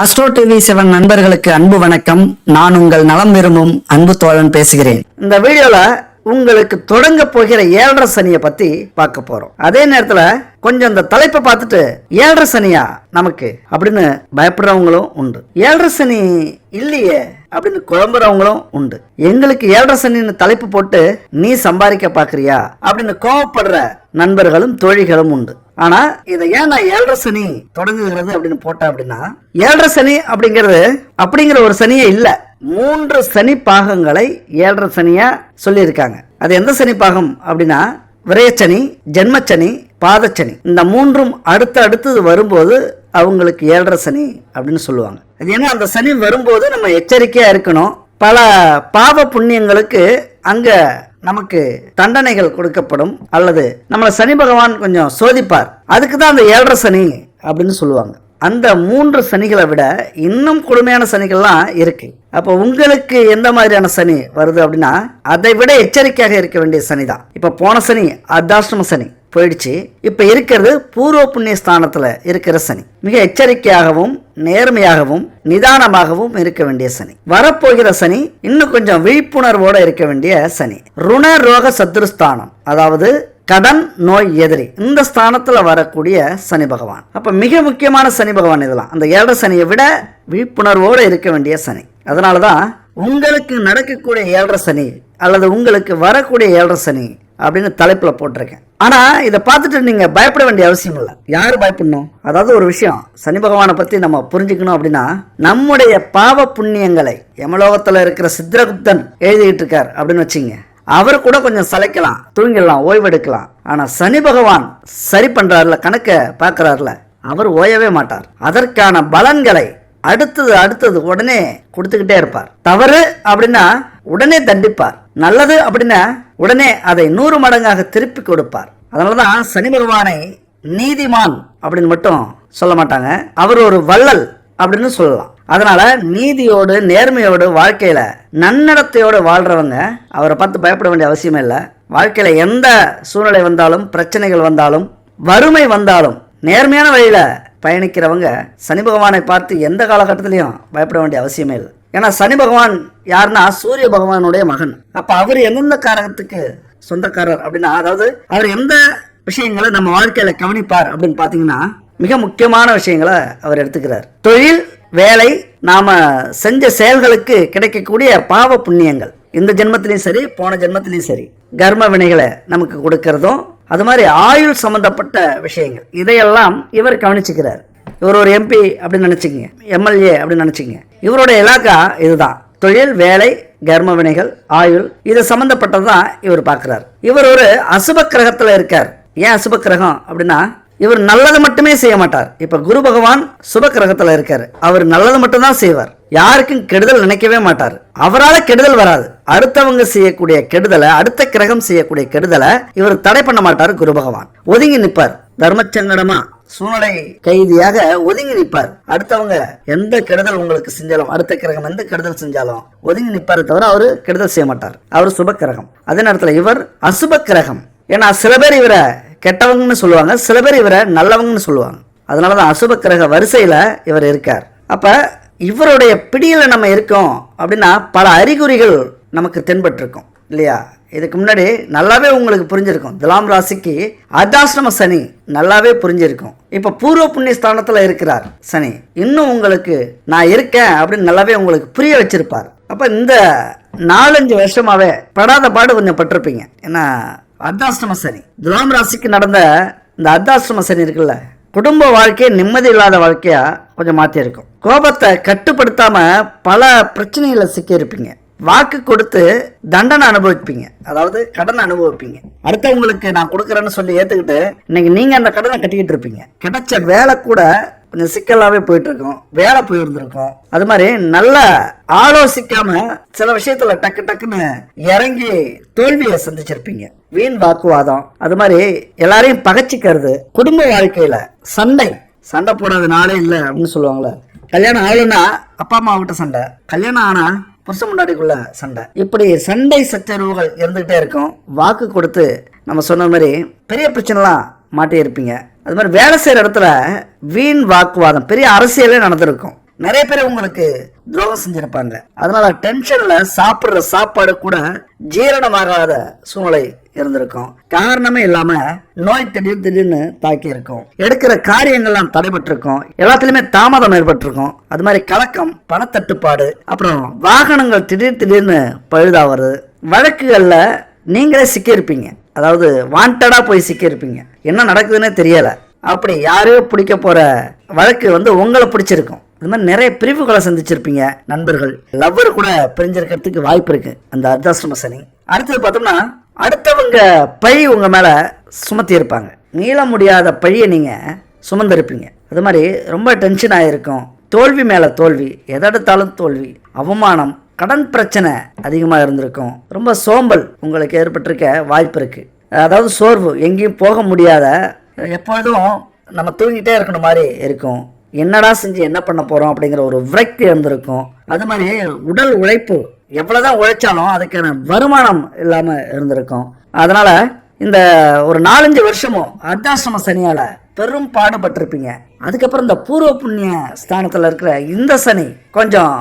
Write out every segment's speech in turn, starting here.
Astro TV seven நண்பர்களுக்கு அன்பு வணக்கம். நான் உங்கள் நலம் விரும்பும் அன்பு தோழன் பேசுகிறேன். இந்த வீடியோல உங்களுக்கு தொடங்க போகிற ஏழரை சனியை பத்தி பார்க்க போறோம். அதே நேரத்துல கொஞ்சம் இந்த தலைப்பை பார்த்துட்டு ஏழரை சனியா நமக்கு அப்படின்னு பயப்படுறவங்களும் உண்டு. ஏழரை சனி இல்லையே அப்படின்னு குழம்புறவங்களும் உண்டு. எங்களுக்கு ஏழரை சனின்னு தலைப்பு போட்டு நீ சம்பாதிக்க பாக்குறியா அப்படின்னு கோவப்படுற நண்பர்களும் தோழிகளும் உண்டு. ஆனா இதை ஏன் நான் ஏழரை சனி தொடங்குகிறது அப்படின்னு போட்டேன் அப்படின்னா ஏழரை சனி அப்படிங்கிறது அப்படிங்கிற ஒரு சனியே இல்ல. மூன்று சனி பாகங்களை ஏழரை சனியா சொல்லியிருக்காங்க. அது எந்த சனி பாகம் அப்படின்னா விரயச்சனி ஜென்மச்சனி பாதச்சனி. இந்த மூன்றும் அடுத்து அடுத்தது வரும்போது அவங்களுக்கு ஏழரை சனி அப்படின்னு சொல்லுவாங்க. அது ஏன்னா அந்த சனி வரும்போது நம்ம எச்சரிக்கையா இருக்கணும்? பல பாவ புண்ணியங்களுக்கு அங்க நமக்கு தண்டனைகள் கொடுக்கப்படும் அல்லது நம்மளை சனி பகவான் கொஞ்சம் சோதிப்பார். அதுக்கு தான் அந்த ஏழரை சனி அப்படின்னு சொல்லுவாங்க. அந்த மூன்று சனிகளை விட இன்னும் கொடுமையான சனிகள்லாம் இருக்கு. அப்போ உங்களுக்கு எந்த மாதிரியான சனி வருது அப்படின்னா அதை விட எச்சரிக்கையாக இருக்க வேண்டிய சனி தான் இப்போ போன சனி அர்த்தாஷ்டம சனி. போயிடுச்சு. இப்போ இருக்கிறது பூர்வ புண்ணிய ஸ்தானத்தில் இருக்கிற சனி. மிக எச்சரிக்கையாகவும் நேர்மையாகவும் நிதானமாகவும் இருக்க வேண்டிய சனி. வரப்போகிற சனி இன்னும் கொஞ்சம் விழிப்புணர்வோடு இருக்க வேண்டிய சனி. ருண ரோக சத்துருஸ்தானம் அதாவது கடன் நோய் எதிரி இந்த ஸ்தானத்தில் வரக்கூடிய சனி பகவான். அப்போ மிக முக்கியமான சனி பகவான் இதெல்லாம் அந்த ஏழரை சனியை விட விழிப்புணர்வோடு இருக்க வேண்டிய சனி. அதனாலதான் உங்களுக்கு நடக்கக்கூடிய ஏழரை சனி அல்லது உங்களுக்கு வரக்கூடிய ஏழரை சனி அப்படின்னு தலைப்பில் போட்டிருக்கேன். ஆனால் இதை பார்த்துட்டு நீங்கள் பயப்பட வேண்டிய அவசியம் இல்லை. யார் பயப்படணும்? அதாவது ஒரு விஷயம். சனி பகவானை பற்றி நம்ம புரிஞ்சுக்கணும் அப்படின்னா நம்முடைய பாவ புண்ணியங்களை யமலோகத்தில் இருக்கிற சித்திரகுப்தன் எழுதிக்கிட்டு இருக்கார் அப்படின்னு வச்சுங்க. அவர் கூட கொஞ்சம் சளைக்கலாம் தூங்கிடலாம் ஓய்வெடுக்கலாம். ஆனால் சனி பகவான் சரி பண்ணுறாருல கணக்கை பார்க்குறாருல அவர் ஓயவே மாட்டார். அதற்கான பலன்களை அடுத்தது அடுத்தது உடனே கொடுத்துக்கிட்டே இருப்பார். தவறு அப்படின்னா உடனே தண்டிப்பார். நல்லது அப்படின்னா உடனே அதை நூறு மடங்காக திருப்பி கொடுப்பார். அதனாலதான் சனி பகவானை நீதிமான் அப்படின்னு மட்டும் சொல்ல மாட்டாங்க. அவர் ஒரு வள்ளல் அப்படின்னு சொல்லலாம். அதனால நீதியோடு நேர்மையோடு வாழ்க்கையில நன்னடத்தையோடு வாழ்றவங்க அவரை பார்த்து பயப்பட வேண்டிய அவசியமே இல்லை. வாழ்க்கையில எந்த சூழ்நிலை வந்தாலும் பிரச்சனைகள் வந்தாலும் வறுமை வந்தாலும் நேர்மையான வழியில பயணிக்கிறவங்க சனி பகவானை பார்த்து எந்த காலகட்டத்திலையும் பயப்பட வேண்டிய அவசியமே இல்லை. ஏன்னா சனி பகவான் யாருன்னா சூரிய பகவானுடைய மகன். அப்ப அவர் எந்தெந்த காரகத்துக்கு சொந்தக்காரர் அப்படின்னா அதாவது அவர் எந்த விஷயங்களை நம்ம வாழ்க்கையில கவனிப்பார் அப்படின்னு பாத்தீங்கன்னா மிக முக்கியமான விஷயங்களை அவர் எடுத்துக்கிறார். தொழில் வேலை நாம செஞ்ச செயல்களுக்கு கிடைக்கக்கூடிய பாவ புண்ணியங்கள். இந்த ஜென்மத்திலையும் சரி போன ஜென்மத்திலையும் சரி. கர்ம வினைகளை நமக்கு கொடுக்கறதும் அது மாதிரி ஆயுள் சம்பந்தப்பட்ட விஷயங்கள். இதையெல்லாம் இவர் கவனிச்சுக்கிறார். இவர் ஒரு எம்பி அப்படின்னு நினச்சிக்கிங்க எம்எல்ஏ அப்படின்னு நினச்சிங்க இவரோட இலாக்கா இதுதான். தொழில் வேலை கர்ம வினைகள் ஆயுள் இது சம்பந்தப்பட்டது தான் இவர் பார்க்குறார். இவர் ஒரு அசுப கிரகத்துல இருக்கார். ஏன் அசுப கிரகம் அப்படின்னா இவர் நல்லது மட்டுமே செய்ய மாட்டார். இப்ப குரு பகவான் சுப கிரகத்துல இருக்காரு. அவர் நல்லது மட்டும்தான் செய்வார். யாருக்கும் கெடுதல் நினைக்கவே மாட்டார். அவரால கெடுதல் வராது. அடுத்தவங்க செய்யக்கூடிய கெடுதலை அடுத்த கிரகம் செய்யக்கூடிய கெடுதலை இவர் தடை பண்ண மாட்டார் குரு பகவான். ஒதுங்கி நிற்பார் தர்மச்சங்கடமா சூழ்நிலை கைதியாக ஒதுங்கி நிற்பார் அடுத்தவங்க எந்த கெடுதல் உங்களுக்கு செஞ்சாலும் அடுத்த கிரகம் எந்த கெடுதல் செஞ்சாலும் ஒதுங்கி நிற்பாரு தவிர அவர் கெடுதல் செய்ய மாட்டார் அவர் சுப கிரகம் அதே நேரத்தில் இவர் அசுப கிரகம் ஏன்னா சில பேர் இவரை கெட்டவங்கன்னு சொல்லுவாங்க சில பேர் இவரை நல்லவங்கன்னு சொல்லுவாங்க. அதனாலதான் அசுப கிரக வரிசையில் இவர் இருக்கார். அப்ப இவருடைய பிடியில் நம்ம இருக்கோம் அப்படின்னா பல அறிகுறிகள் நமக்கு தென்பட்டிருக்கும் இல்லையா? இதுக்கு முன்னாடி நல்லாவே உங்களுக்கு புரிஞ்சிருக்கும். துலாம் ராசிக்கு அர்த்தாசிரம சனி நல்லாவே புரிஞ்சிருக்கும். இப்போ பூர்வ புண்ணிய ஸ்தானத்தில் இருக்கிறார் சனி. இன்னும் உங்களுக்கு நான் இருக்கேன் அப்படின்னு நல்லாவே உங்களுக்கு புரிய வச்சிருப்பார். அப்போ இந்த நாலஞ்சு வருஷமாவே படாத பாடு கொஞ்சம் பட்டிருப்பீங்க. ஏன்னா அர்த்தாசிரம சனி. துலாம் ராசிக்கு நடந்த இந்த அர்த்தாசிரம சனி இருக்குல்ல குடும்ப வாழ்க்கையை நிம்மதி இல்லாத வாழ்க்கையாக கொஞ்சம் மாற்றியிருக்கும் கோபத்தை கட்டுப்படுத்தாமல் பல பிரச்சனைகளை சிக்கியிருப்பீங்க. வாக்கு கொடுத்து தண்டனை அனுபவிப்பீங்க. அதாவது கடனை அனுபவிப்பீங்க. அடுத்தவங்களுக்கு நான் கொடுக்குறேன்னு சொல்லி ஏற்றுக்கிட்டு இன்னைக்கு நீங்கள் அந்த கடனை கட்டிக்கிட்டு இருப்பீங்க. கிடைச்ச வேலை கூட கொஞ்சம் சிக்கலாகவே போயிட்டு இருக்கும் வேலை போயிருந்திருக்கும். அது மாதிரி நல்ல ஆலோசிக்காம சில விஷயத்துல டக்கு டக்குன்னு இறங்கி தோல்வியை சந்திச்சிருப்பீங்க. வீண் வாக்குவாதம். அது மாதிரி எல்லாரையும் பகச்சிக்கிறது. குடும்ப வாழ்க்கையில சண்டை. சண்டை போடாத நாளே இல்லை அப்படின்னு சொல்லுவாங்களே கல்யாணம் ஆகலைன்னா அப்பா அம்மா கிட்ட சண்டை. கல்யாணம் ஆனா புருஷன் முன்னாடிக்குள்ள சண்டை. இப்படி சண்டை சச்சரவுகள் இருந்துகிட்டே இருக்கும். வாக்கு கொடுத்து நம்ம சொன்ன மாதிரி பெரிய பிரச்சனைலாம் மாட்டி இருப்பீங்க அது மாதிரி வேலை செய்கிற இடத்துல வீண் வாக்குவாதம் பெரிய அரசியலே நடந்திருக்கும். நிறைய பேர் உங்களுக்கு துரோகம் செஞ்சிருப்பாங்க. அதனால டென்ஷன்ல சாப்பிடுற சாப்பாடு கூட ஜீரணமாகாத சூழ்நிலை இருந்திருக்கும். காரணமே இல்லாம நோய் திடீர் திடீர்னு தாக்கி இருக்கும். எடுக்கிற காரியங்கள்லாம் தடைபட்டிருக்கும். எல்லாத்துலயுமே தாமதம் ஏற்பட்டிருக்கும். அது மாதிரி கலக்கம் பணத்தட்டுப்பாடு அப்புறம் வாகனங்கள் திடீர் திடீர்னு பழுதாவது வழக்குகள்ல நீங்களே சிக்கியிருப்பீங்க. அதாவது வாண்டடா போய் சிக்கியிருப்பீங்க. என்ன நடக்குதுன்னே தெரியல. அப்படி யாரையோ பிடிக்க போற வழக்கு வந்து உங்களை பிடிச்சிருக்கும். இது மாதிரி நிறைய பிரிவுகளை சந்திச்சிருப்பீங்க நண்பர்கள். லவ்வர் கூட பிரிஞ்சிருக்கிறதுக்கு வாய்ப்பு இருக்கு அந்த அர்த்தாசிரம சனி. அடுத்தது பார்த்தோம்னா அடுத்தவங்க பழி உங்கள் மேலே சுமத்தி இருப்பாங்க. மீள முடியாத பழியை நீங்கள் சுமந்திருப்பீங்க. அது மாதிரி ரொம்ப டென்ஷன் ஆகிருக்கும் தோல்வி மேலே தோல்வி எதெடுத்தாலும் தோல்வி அவமானம் கடன் பிரச்சனை அதிகமாக இருந்திருக்கும். ரொம்ப சோம்பல் உங்களுக்கு ஏற்பட்டிருக்க வாய்ப்பு இருக்குது அதாவது சோர்வு எங்கேயும் போக முடியாத எப்பொழுதும் நம்ம தூங்கிட்டே இருக்கணும் மாதிரி இருக்கும். என்னடா செஞ்சு என்ன பண்ண போகிறோம் அப்படிங்கிற ஒரு விரக்தி இருந்திருக்கும். அது மாதிரி உடல் உழைப்பு எவ்வளோதான் உழைச்சாலும் அதுக்கான வருமானம் இல்லாமல் இருந்திருக்கும். அதனால் இந்த ஒரு நாலஞ்சு வருஷமும் அர்த்தாசிரம சனியால் பெரும் பாடுபட்டிருப்பீங்க. அதுக்கப்புறம் இந்த பூர்வ புண்ணிய ஸ்தானத்தில் இருக்கிற இந்த சனி கொஞ்சம்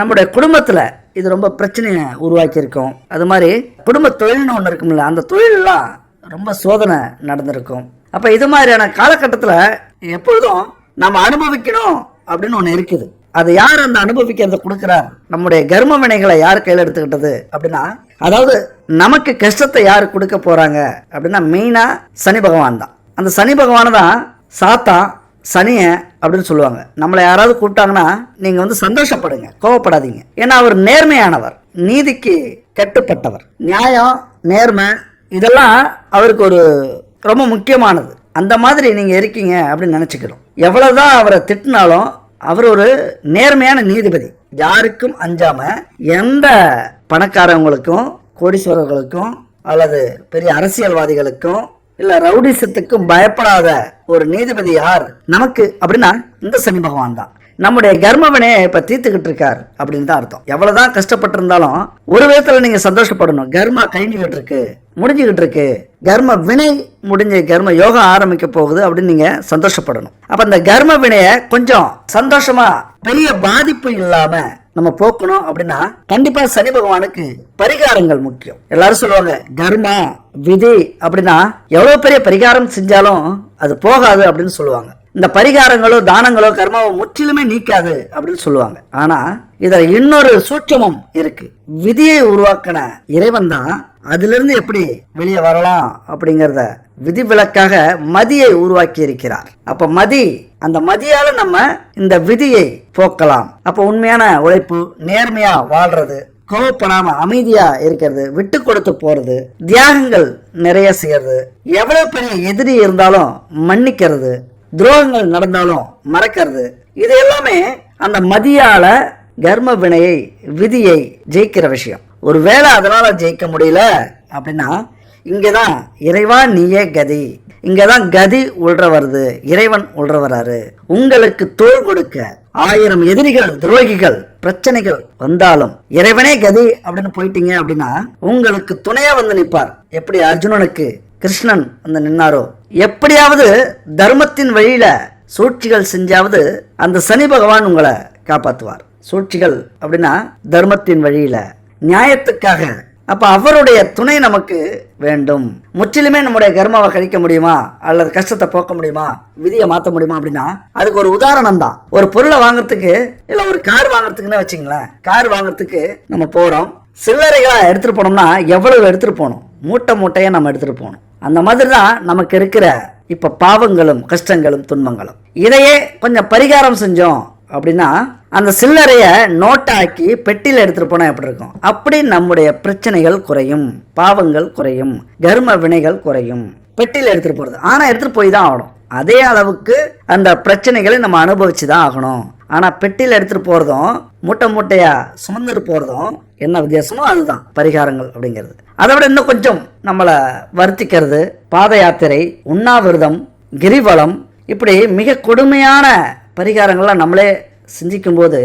நம்முடைய குடும்பத்தில் இது ரொம்ப பிரச்சனையை உருவாக்கியிருக்கும். அது மாதிரி குடும்ப தொழில்னு ஒன்று இருக்கும்ல அந்த தொழிலெலாம் ரொம்ப சோதனை நடந்திருக்கும். அப்போ இது மாதிரியான காலகட்டத்தில் எப்பொழுதும் நம்ம அனுபவிக்கணும் அப்படின்னு ஒன்று இருக்குது. அது யார் அந்த அனுபவிக்கிறத கொடுக்குறார்? நம்முடைய கர்ம வினைகளை யார் கையில் எடுத்துக்கிட்டது அப்படின்னா அதாவது நமக்கு கஷ்டத்தை யார் கொடுக்க போகிறாங்க அப்படின்னா மெயினாக சனி பகவான் தான். அந்த சனி பகவானை தான் சாத்தா சனிய அப்படின்னு சொல்லுவாங்க. நம்மளை யாராவது கூப்பிட்டாங்கன்னா நீங்கள் வந்து சந்தோஷப்படுங்க கோவப்படாதீங்க. ஏன்னா அவர் நேர்மையானவர் நீதிக்கு கட்டுப்பட்டவர். நியாயம் நேர்மை இதெல்லாம் அவருக்கு ஒரு ரொம்ப முக்கியமானது. அந்த மாதிரி நீங்கள் இருக்கீங்க அப்படின்னு நினச்சிக்கிறோம். எவ்வளோதான் அவரை திட்டினாலும் அவர் ஒரு நேர்மையான நீதிபதி. யாருக்கும் அஞ்சாமல் எந்த பணக்காரவங்களுக்கும் கோடீஸ்வரர்களுக்கும் அல்லது பெரிய அரசியல்வாதிகளுக்கும் இல்ல ரவுடிசத்துக்கும் பயப்படாத ஒரு நீதிபதி யார்? நமக்கு அப்படின்னா இந்த சனி பகவான் தான். நம்முடைய கர்மவனே இப்போ தீர்த்துக்கிட்டு இருக்கார் அப்படின்னு தான் அர்த்தம். எவ்வளவுதான் கஷ்டப்பட்டு இருந்தாலும் ஒரு விதத்தில் நீங்கள் சந்தோஷப்படணும். கர்மா கழிஞ்சுக்கிட்டு இருக்கு முடிஞ்சுக்கிட்டு இருக்கு. கர்ம வினை முடிஞ்சு கர்ம யோகம் ஆரம்பிக்க போகுது அப்படின்னு நீங்கள் சந்தோஷப்படணும். அப்போ அந்த கர்ம வினையை கொஞ்சம் சந்தோஷமா பெரிய பாதிப்பு இல்லாமல் நம்ம போக்கணும் அப்படின்னா கண்டிப்பா சனி பகவானுக்கு பரிகாரங்கள் முக்கியம். எல்லாரும் சொல்லுவாங்க கர்மா விதி அப்படின்னா எவ்வளவு பெரிய பரிகாரம் செஞ்சாலும் அது போகாது அப்படின்னு சொல்லுவாங்க. இந்த பரிகாரங்களோ தானங்களோ கர்மாவோ முற்றிலுமே நீக்காது அப்படின்னு சொல்லுவாங்க. ஆனா இதுல இன்னொரு சூட்சமும் இருக்கு. விதியை உருவாக்கின இறைவன் தான் அதிலிருந்து எப்படி வெளியே வரலாம் அப்படிங்கிறத விதிவிலக்காக மதியை உருவாக்கி இருக்கிறார் அப்ப மதி அந்த மதியால நம்ம இந்த விதியை போக்கலாம். அப்ப உண்மையான உழைப்பு நேர்மையா வாழ்றது கோவப்படாம அமைதியா இருக்கிறது விட்டு கொடுத்து போறது தியாகங்கள் நிறைய செய்யறது எவ்வளவு பெரிய எதிரி இருந்தாலும் மன்னிக்கிறது துரோகங்கள் நடந்தாலும் மறக்கிறது. இது எல்லாமே அந்த மதியால கர்ம வினையை விதியை ஜெயிக்கிற விஷயம். ஒருவேளை அதனால ஜெயிக்க முடியல அப்படின்னா இங்கதான் இறைவா நீயே கதி. இங்கதான் கதி உள்ற வருது இறைவன் உள்ற வராரு உங்களுக்கு தோல் கொடுக்க ஆயிரம் எதிரிகள் துரோகிகள் பிரச்சனைகள் வந்தாலும் இறைவனே கதி அப்படின்னு போயிட்டீங்க அப்படின்னா உங்களுக்கு துணையா வந்து நிற்பார். எப்படி அர்ஜுனனுக்கு கிருஷ்ணன் வந்து நின்னாரோ? எப்படியாவது தர்மத்தின் வழியில சூழ்ச்சிகள் செஞ்சாவது அந்த சனி பகவான் உங்களை காப்பாற்றுவார் சூழ்ச்சிகள் அப்படின்னா தர்மத்தின் வழியில நியாயத்துக்காக. அப்ப அவருடைய துணை நமக்கு வேண்டும். முற்றிலுமே நம்முடைய கர்மாவை கழிக்க முடியுமா? அல்லது கஷ்டத்தை போக்க முடியுமா? விதியை மாற்ற முடியுமா அப்படின்னா அதுக்கு ஒரு உதாரணம் தான். ஒரு பொருளை வாங்குறதுக்கு இல்ல ஒரு கார் வாங்குறதுக்குன்னு வச்சுங்களேன் கார் வாங்குறதுக்கு நம்ம போறோம். சில்லறைகளாக எடுத்துட்டு போனோம்னா எவ்வளவு எடுத்துட்டு போகணும்? மூட்டை மூட்டையை நம்ம எடுத்துட்டு போகணும். அந்த மாதிரி தான் நமக்கு இருக்கிற இப்போ பாவங்களும் கஷ்டங்களும் துன்பங்களும். இதையே கொஞ்சம் பரிகாரம் செஞ்சோம் அப்படின்னா அந்த சில்லறையை நோட்டாக்கி பெட்டியில் எடுத்துட்டு போனால் எப்படி இருக்கும்? அப்படி நம்முடைய பிரச்சனைகள் குறையும் பாவங்கள் குறையும் கர்ம வினைகள் குறையும். பெட்டியில் எடுத்துகிட்டு போகிறது ஆனால் எடுத்துகிட்டு போய் தான் ஆகணும். அதே அளவுக்கு அந்த பிரச்சனைகளை நம்ம அனுபவிச்சு தான் ஆகணும். ஆனால் பெட்டியில் எடுத்துகிட்டு போகிறதும் மூட்டை மூட்டையாக சுமந்துட்டு போகிறதும் என்ன வித்தியாசமோ அதுதான் பரிகாரங்கள் அப்படிங்கிறது. அதை விட இன்னும் கொஞ்சம் நம்மளை வருத்திக்கிறது பாத யாத்திரை உண்ணாவிரதம் கிரிவலம் இப்படி மிக கொடுமையான பரிகாரங்கள்லாம் நம்மளே சிந்திக்கும்போது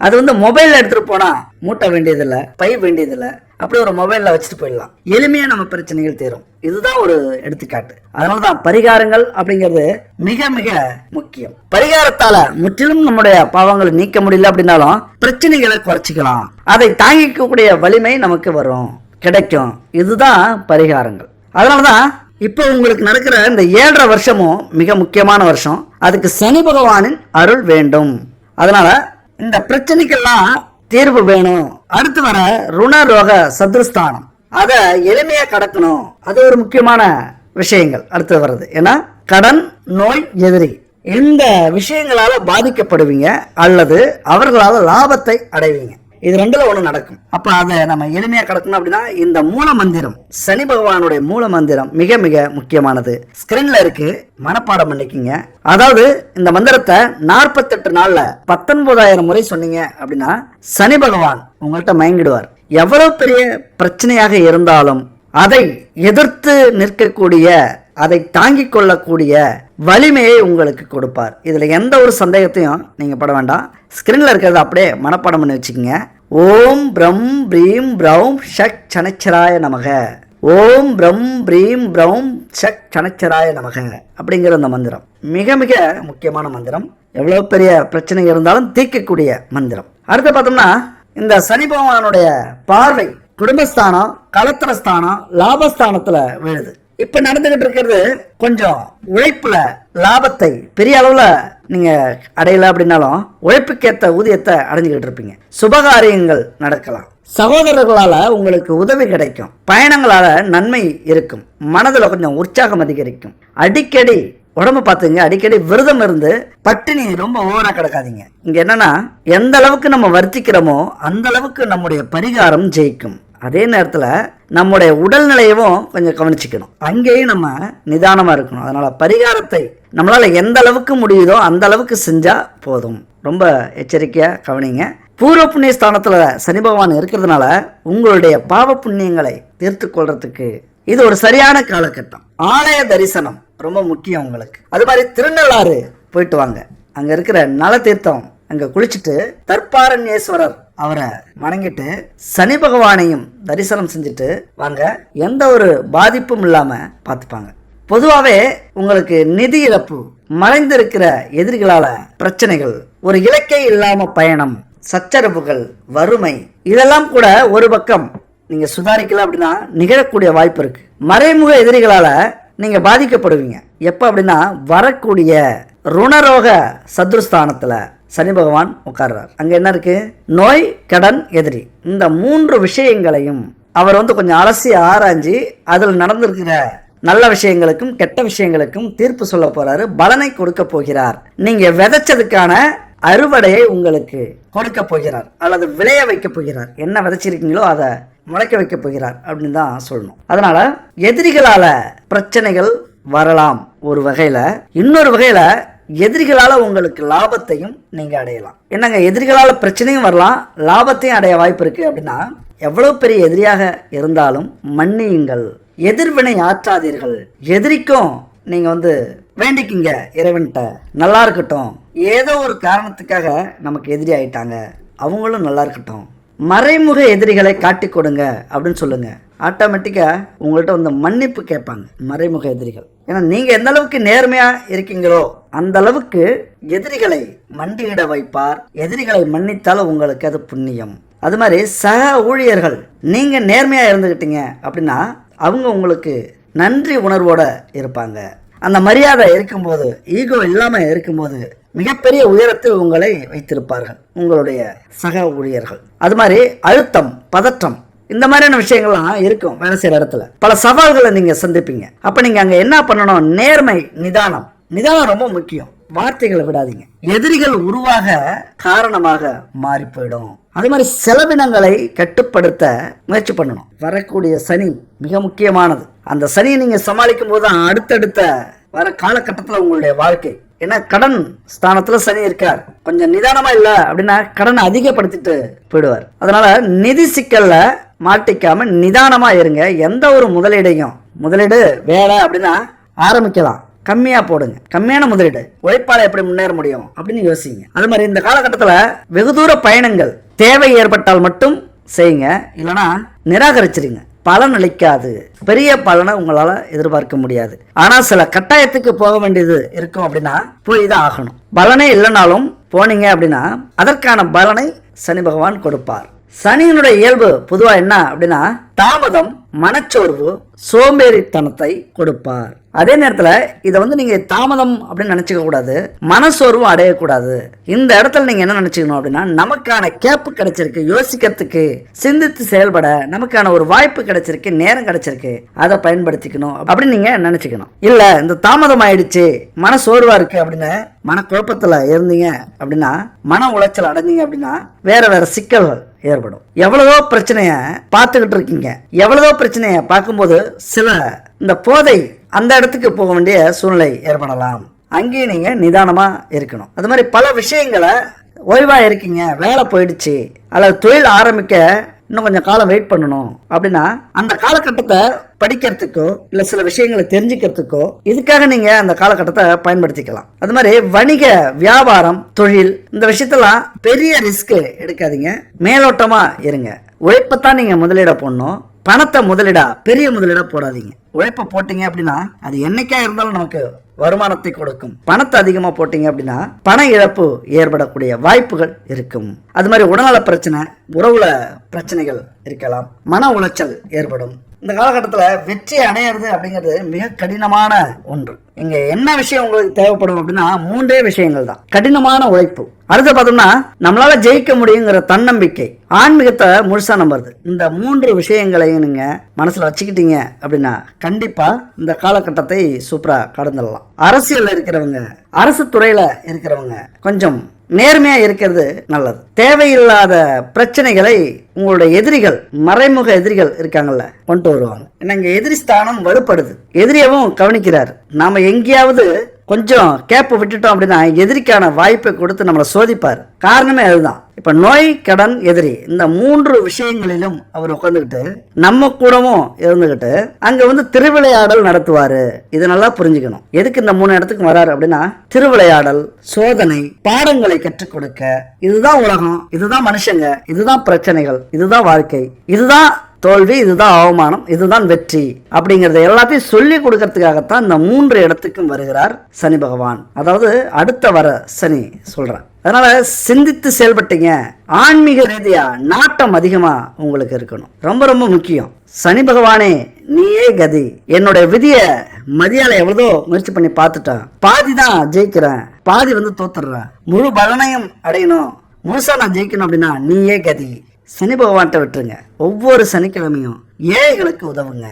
அது வந்து மொபைலில் எடுத்துகிட்டு போனால் மூட்டை வேண்டியதில்லை பை வேண்டியதில்லை அப்படியே ஒரு மொபைலில் வச்சுட்டு போயிடலாம். எளிமையாக நம்ம பிரச்சனைகள் தீரும். இதுதான் ஒரு எடுத்துக்காட்டு. அதனாலதான் பரிகாரங்கள் அப்படிங்கிறது மிக மிக முக்கியம். பரிகாரத்தால முற்றிலும் நம்முடைய பாவங்களை நீக்க முடியல அப்படின்னாலும் பிரச்சனைகளை குறைச்சிக்கலாம். அதை தாங்கிக்கக்கூடிய வலிமை நமக்கு வரும். கிடைக்கும். இதுதான் பரிகாரங்கள். அதனால தான் இப்போ உங்களுக்கு நடக்கிற இந்த ஏழரை வருஷமும் மிக முக்கியமான வருஷம். அதுக்கு சனி பகவானின் அருள் வேண்டும். அதனால இந்த பிரச்சனைக்கெல்லாம் தீர்வு வேணும். அடுத்து வர ருணரோக சத்ருஸ்தானம். அதை எளிமையா கடக்கணும். அது ஒரு முக்கியமான விஷயங்கள். அடுத்து வர்றது ஏன்னா கடன் நோய் எதிரி. இந்த விஷயங்களால பாதிக்கப்படுவீங்க அல்லது அவர்களால லாபத்தை அடைவீங்க. இது ரெண்டுல ஒன்று நடக்கும். அப்போ அதை நம்ம எளிமையாக கடக்கணும் அப்படின்னா இந்த மூல மந்திரம் சனி பகவானுடைய மூல மந்திரம் மிக மிக முக்கியமானது. ஸ்கிரீன்ல இருக்கு. மனப்பாடம் பண்ணிக்கிங்க. அதாவது இந்த மந்திரத்தை நாற்பத்தெட்டு நாளில் பத்தொன்பதாயிரம் முறை சொன்னீங்க அப்படின்னா சனி பகவான் உங்கள்கிட்ட மயங்கிடுவார். எவ்வளவு பெரிய பிரச்சனையாக இருந்தாலும் அதை எதிர்த்து நிற்கக்கூடிய அதை தாங்கிக் கொள்ளக்கூடிய வலிமையை உங்களுக்கு கொடுப்பார். இதில் எந்த ஒரு சந்தேகத்தையும் நீங்கள் பட வேண்டாம். ஸ்க்ரீனில் இருக்கிறத அப்படியே மனப்பாடம் பண்ணி வச்சுக்கோங்க. ஓம் பிரம் பிரீம் பிரௌம் ஷக் சனச்சராய நமக. ஓம் பிரம் பிரீம் பிரௌம் ஷக் சனச்சராய நமக. அப்படிங்கிற அந்த மந்திரம். மிக மிக முக்கியமான மந்திரம். எவ்வளோ பெரிய பிரச்சனை இருந்தாலும் தீர்க்கக்கூடிய மந்திரம். அடுத்து பார்த்தோம்னா இந்த சனி பகவானுடைய பார்வை குடும்பஸ்தானம் கலத்திரஸ்தானம் லாபஸ்தானத்தில் விழுது. இப்ப நடந்துகிட்டு இருக்கிறது கொஞ்சம் உழைப்புல லாபத்தை பெரிய அளவுல நீங்க அடையல அப்படின்னாலும் உழைப்புக்கேத்த ஊதியத்தை அடைஞ்சுக்கிட்டு இருப்பீங்க. சுபகாரியங்கள் நடக்கலாம். சகோதரர்களால உங்களுக்கு உதவி கிடைக்கும். பயணங்களால நன்மை இருக்கும். மனதுல கொஞ்சம் உற்சாகம் அதிகரிக்கும். அடிக்கடி உடம்ப பார்த்துங்க. அடிக்கடி விரதம் இருந்து பட்டினி ரொம்ப ஓவரா கிடக்காதீங்க. இங்க என்னன்னா எந்த அளவுக்கு நம்ம வர்த்திக்கிறோமோ அந்த அளவுக்கு நம்முடைய பரிகாரம் ஜெயிக்கும். அதே நேரத்தில் நம்முடைய உடல்நிலையவும் கொஞ்சம் கவனிச்சுக்கணும். அங்கேயும் நம்ம நிதானமாக இருக்கணும். அதனால் பரிகாரத்தை நம்மளால் எந்த அளவுக்கு முடியுதோ அந்த அளவுக்கு செஞ்சால் போதும். ரொம்ப எச்சரிக்கையாக கவனிங்க. பூர்வ புண்ணிய ஸ்தானத்தில் சனி பகவான் இருக்கிறதுனால உங்களுடைய பாவ புண்ணியங்களை தீர்த்து கொள்றதுக்கு இது ஒரு சரியான காலகட்டம். ஆலய தரிசனம் ரொம்ப முக்கியம் உங்களுக்கு. அது மாதிரி திருநள்ளாறு போயிட்டு வாங்க. அங்கே இருக்கிற நல தீர்த்தம் அங்கே குளிச்சுட்டு தற்பாரண்யேஸ்வரர் அவரை வணங்கிட்டு சனி பகவானையும் தரிசனம் செஞ்சுட்டு வாங்க. எந்த ஒரு பாதிப்பும் இல்லாமல் பார்த்துப்பாங்க. பொதுவாகவே உங்களுக்கு நிதி இழப்பு மறைந்திருக்கிற எதிரிகளால் பிரச்சனைகள் ஒரு இலக்கை இல்லாமல் பயணம் சச்சரவுகள் வறுமை இதெல்லாம் கூட ஒரு பக்கம் நீங்கள் சுதாரிக்கல அப்படின்னா நிகழக்கூடிய வாய்ப்பு இருக்குது மறைமுக எதிரிகளால் நீங்கள் பாதிக்கப்படுவீங்க. எப்போ அப்படின்னா வரக்கூடிய ருணரோக சத்ருஸ்தானத்துல. சனி பகவான் உட்கார்றார். அங்கே என்ன இருக்குது நோய் கடன் எதிரி. இந்த மூன்று விஷயங்களையும் அவர் வந்து கொஞ்சம் அலசி ஆராய்ஞ்சு அதில் நடந்திருக்கிற நல்ல விஷயங்களுக்கும் கெட்ட விஷயங்களுக்கும் தீர்ப்பு சொல்ல போறாரு. பலனை கொடுக்க போகிறார். நீங்க விதைச்சதுக்கான அறுவடையை உங்களுக்கு கொடுக்க போகிறார். அல்லது விளைய வைக்க போகிறார். என்ன விதைச்சிருக்கீங்களோ அதை முளைக்க வைக்க போகிறார் அப்படின்னு தான் சொல்லணும். அதனால எதிரிகளால பிரச்சனைகள் வரலாம். ஒரு வகையில இன்னொரு வகையில எதிரிகளால் உங்களுக்கு லாபத்தையும் நீங்கள் அடையலாம். என்னங்க எதிரிகளால் பிரச்சனையும் வரலாம் லாபத்தையும் அடைய வாய்ப்பு இருக்குது அப்படின்னா எவ்வளோ பெரிய எதிரியாக இருந்தாலும் மன்னியுங்கள். எதிர்வினை ஆற்றாதீர்கள். எதிரிக்கும் நீங்கள் வந்து வேண்டிக்கிங்க இறைவன்கிட்ட. நல்லா இருக்கட்டும். ஏதோ ஒரு காரணத்துக்காக நமக்கு எதிரி ஆயிட்டாங்க. அவங்களும் நல்லா இருக்கட்டும். மறைமுக எதிரிகளை காட்டி கொடுங்க அப்படின்னு சொல்லுங்க. ஆட்டோமேட்டிக்காக உங்கள்கிட்ட வந்து மன்னிப்பு கேட்பாங்க மறைமுக எதிரிகள். ஏன்னா நீங்கள் எந்த அளவுக்கு நேர்மையாக இருக்கீங்களோ அந்த அளவுக்கு எதிரிகளை மண்டியிட வைப்பார். எதிரிகளை மன்னித்தால் உங்களுக்கு அது புண்ணியம். அது மாதிரி சக ஊழியர்கள் நீங்கள் நேர்மையாக இருந்துக்கிட்டீங்க அப்படின்னா அவங்க உங்களுக்கு நன்றி உணர்வோடு இருப்பாங்க. அந்த மரியாதை இருக்கும்போது ஈகோ இல்லாமல் இருக்கும்போது மிகப்பெரிய உயரத்தில் உங்களை வைத்திருப்பார்கள் உங்களுடைய சக ஊழியர்கள். அது மாதிரி அழுத்தம் பதற்றம் இந்த மாதிரியான விஷயங்கள்லாம் இருக்கும் வேலை செய்கிற இடத்துல. பல சவால்களை நீங்கள் சந்திப்பீங்க. அப்போ நீங்கள் அங்கே என்ன பண்ணணும்? நேர்மை நிதானம். நிதானம் ரொம்ப முக்கியம். வார்த்தைகளை விடாதீங்க. எதிரிகள் உருவாக காரணமாக மாறி போயிடும். அதே மாதிரி செலவினங்களை கட்டுப்படுத்த முயற்சி பண்ணணும். வரக்கூடிய சனி மிக முக்கியமானது. அந்த சனியை நீங்க சமாளிக்கும் போது தான் அடுத்தடுத்த வர காலகட்டத்தில் உங்களுடைய வாழ்க்கை. ஏன்னா கடன் ஸ்தானத்தில் சனி இருக்கார். கொஞ்சம் நிதானமா இல்லை அப்படின்னா கடனை அதிகப்படுத்திட்டு போயிடுவார். அதனால நிதி சிக்கல்ல மாட்டிக்காம நிதானமா இருங்க. எந்த ஒரு முதலீடையும் முதலீடு வேலை அப்படின்னா ஆரம்பிக்கலாம். கம்மியா போடுங்க. கம்மியான முதலீடு. உழைப்பால எப்படி முன்னேற முடியும் அப்படின்னு யோசிங்க. அது மாதிரி இந்த காலகட்டத்தில் வெகு தூர பயணங்கள் தேவை ஏற்பட்டால் மட்டும் செய்யுங்க. இல்லைன்னா நிராகரிச்சிருங்க. பலன் அளிக்காது. பெரிய பலனை உங்களால் எதிர்பார்க்க முடியாது. ஆனா சில கட்டாயத்துக்கு போக வேண்டியது இருக்கும் அப்படின்னா போய் தான் ஆகணும். பலனே இல்லைனாலும் போனீங்க அப்படின்னா அதற்கான பலனை சனி பகவான் கொடுப்பார். சனியினுடைய இயல்பு பொதுவா என்ன அப்படின்னா தாமதம் மனச்சோர்வு சோம்பேறித்தனத்தை கொடுப்பார். அதே நேரத்தில் இதை வந்து நீங்கள் தாமதம் அப்படின்னு நினச்சிக்க கூடாது. மனசோர்வும் அடையக்கூடாது. இந்த இடத்துல நீங்கள் என்ன நினச்சிக்கணும் அப்படின்னா நமக்கான கேப்பு கிடைச்சிருக்கு யோசிக்கிறதுக்கு சிந்தித்து செயல்பட நமக்கான ஒரு வாய்ப்பு கிடைச்சிருக்கு நேரம் கிடைச்சிருக்கு. அதை பயன்படுத்திக்கணும் அப்படின்னு நீங்கள் நினச்சிக்கணும். இல்லை இந்த தாமதம் ஆயிடுச்சு மன இருக்குது இருக்கு அப்படின்னு மனக்குழப்பத்தில் இருந்தீங்க அப்படின்னா மன உளைச்சல் அடைஞ்சீங்க அப்படின்னா வேற வேற சிக்கல்கள் ஏற்படும். எவ்வளவோ பிரச்சனையை பார்த்துக்கிட்டு இருக்கீங்க. எவ்வளவோ பிரச்சனையை பார்க்கும்போது சில இந்த போதை அந்த இடத்துக்கு போக வேண்டிய சூழ்நிலை ஏற்படலாம். அங்கேயும் நீங்க நிதானமா இருக்கணும். அது மாதிரி பல விஷயங்களை ஓய்வா இருக்கீங்க வேலை போயிடுச்சு அல்லது தொழில் ஆரம்பிக்க இன்னும் கொஞ்சம் காலம் வெயிட் பண்ணணும் அப்படின்னா அந்த காலகட்டத்தை படிக்கிறதுக்கோ இல்ல சில விஷயங்களை தெரிஞ்சுக்கிறதுக்கோ இதுக்காக நீங்க அந்த காலகட்டத்தை பயன்படுத்திக்கலாம். அது மாதிரி வணிக வியாபாரம் தொழில் இந்த விஷயத்தெல்லாம் பெரிய ரிஸ்க் எடுக்காதீங்க. மேலோட்டமா இருங்க. உழைப்பத்தான் நீங்க முதலீட போடணும். பணத்தை முதலிடா பெரிய முதலிடா போடாதீங்க. உழைப்ப போட்டீங்க அப்படின்னா அது என்னைக்கா இருந்தாலும் நமக்கு வருமானத்தை கொடுக்கும். பணத்தை அதிகமா போட்டீங்க அப்படின்னா பண இழப்பு ஏற்படக்கூடிய வாய்ப்புகள் இருக்கும். அது மாதிரி உடல்நல பிரச்சனை உறவுல பிரச்சனைகள் இருக்கலாம். மன உளைச்சல் ஏற்படும். இந்த காலகட்டத்தில் வெற்றி அடையிறது அப்படிங்கிறது மிக கடினமான ஒன்று. இங்க என்ன விஷயம் உங்களுக்கு தேவைப்படும் அப்படின்னா மூன்றே விஷயங்கள் தான். கடினமான உழைப்பு. அடுத்து பார்த்தோம்னா நம்மளால ஜெயிக்க முடியுங்கிற தன்னம்பிக்கை. ஆன்மீகத்தை முழுசா நம்புறது. இந்த மூன்று விஷயங்களையும் நீங்க மனசுல வச்சுக்கிட்டீங்க அப்படின்னா கண்டிப்பா இந்த காலகட்டத்தை சூப்பரா கடந்துடலாம். அரசியல் இருக்கிறவங்க அரசு துறையில இருக்கிறவங்க கொஞ்சம் நேர்மையா இருக்கிறது நல்லது. தேவையில்லாத பிரச்சனைகளை உங்களுடைய எதிரிகள் மறைமுக எதிரிகள் இருக்காங்கல்ல கொண்டு வருவாங்க. ஏன்னா எதிரி ஸ்தானம் வலுப்படுது. எதிரியவும் கவனிக்கிறார். நாம எங்கேயாவது கொஞ்சம் கேப்பை விட்டுட்டோம் அப்படின்னா எதிரிக்கான வாய்ப்பை கொடுத்து நம்மளை சோதிப்பார். காரணமே அதுதான். இப்போ நோய் கடன் எதிரி இந்த மூன்று விஷயங்களிலும் அவர் உட்காந்துக்கிட்டு நம்ம கூடவும் இருந்துக்கிட்டு அங்கே வந்து திருவிளையாடல் நடத்துவார். இது நல்லா புரிஞ்சுக்கணும். எதுக்கு இந்த மூணு இடத்துக்கு வராரு அப்படின்னா திருவிளையாடல் சோதனை பாடங்களை கற்றுக் கொடுக்க. இதுதான் உலகம் இதுதான் மனுஷங்க இதுதான் பிரச்சனைகள் இதுதான் வாழ்க்கை. இதுதான் தோல்வி இதுதான் அவமானம் இதுதான் வெற்றி அப்படிங்கிறத எல்லாத்தையும் சொல்லி கொடுக்கறதுக்காகத்தான் இந்த மூன்று இடத்துக்கும் வருகிறார் சனி பகவான். அதாவது அடுத்த வர சனி சொல்கிறேன் அதனால சிந்தித்து செயல்பட்டீங்க. ஆன்மீக ரீதியா நாட்டம் அதிகமா உங்களுக்கு இருக்கணும். ரொம்ப ரொம்ப முக்கியம். சனி பகவானே நீயே கதி. என்னுடைய விதிய மதியால எவ்வளதோ முயற்சி பண்ணி பார்த்துட்டேன். பாதி தான் ஜெயிக்கிறேன். பாதி வந்து தோத்துடுறேன். முழு பலனையும் அடையணும். முழுசா நான் ஜெயிக்கணும் அப்படின்னா நீயே கதி. சனி பகவான்கிட்ட விட்டுருங்க. ஒவ்வொரு சனிக்கிழமையும் ஏழைகளுக்கு உதவுங்க.